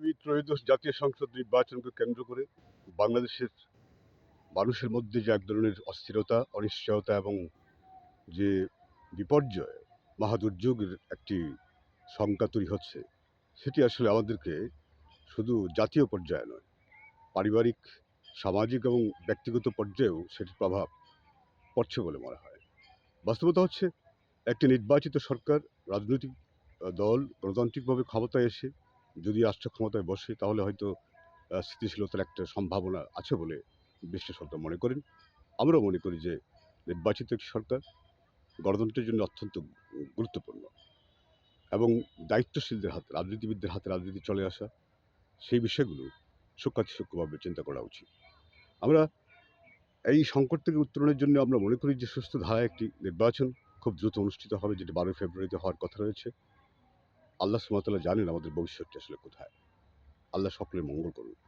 আগামী ত্রয়োদশ জাতীয় সংসদ নির্বাচনকে কেন্দ্র করে বাংলাদেশের মানুষের মধ্যে যে এক ধরনের অস্থিরতা, অনিশ্চয়তা এবং যে বিপর্যয় মহাদুর্যোগের একটি শঙ্কা তৈরি হচ্ছে, সেটি আসলে আমাদেরকে শুধু জাতীয় পর্যায়ে নয়, পারিবারিক, সামাজিক এবং ব্যক্তিগত পর্যায়েও সেটির প্রভাব পড়ছে বলে মনে হয়। বাস্তবতা হচ্ছে, একটি নির্বাচিত সরকার, রাজনৈতিক দল গণতান্ত্রিকভাবে ক্ষমতায় এসে যদি রাষ্ট্র ক্ষমতায় বসে, তাহলে হয়তো স্থিতিশীলতার একটা সম্ভাবনা আছে বলে বিশ্লেষকরা মনে করেন। আমরাও মনে করি যে, নির্বাচিত সরকার গণতন্ত্রের জন্য অত্যন্ত গুরুত্বপূর্ণ এবং দায়িত্বশীলদের হাতে, রাজনীতিবিদদের হাতে রাজনীতি চলে আসা, সেই বিষয়গুলো সূক্ষ্মাতি সূক্ষ্মভাবে চিন্তা করা উচিত। আমরা এই সংকট থেকে উত্তরণের জন্য আমরা মনে করি যে, সুস্থ ধারায় একটি নির্বাচন খুব দ্রুত অনুষ্ঠিত হবে, যেটি বারোই ফেব্রুয়ারিতে হওয়ার কথা রয়েছে। আল্লাহ সুমতলা জানেন আমাদের ভবিষ্যৎটা আসলে কোথায়। আল্লাহ সকলের মঙ্গল করুন।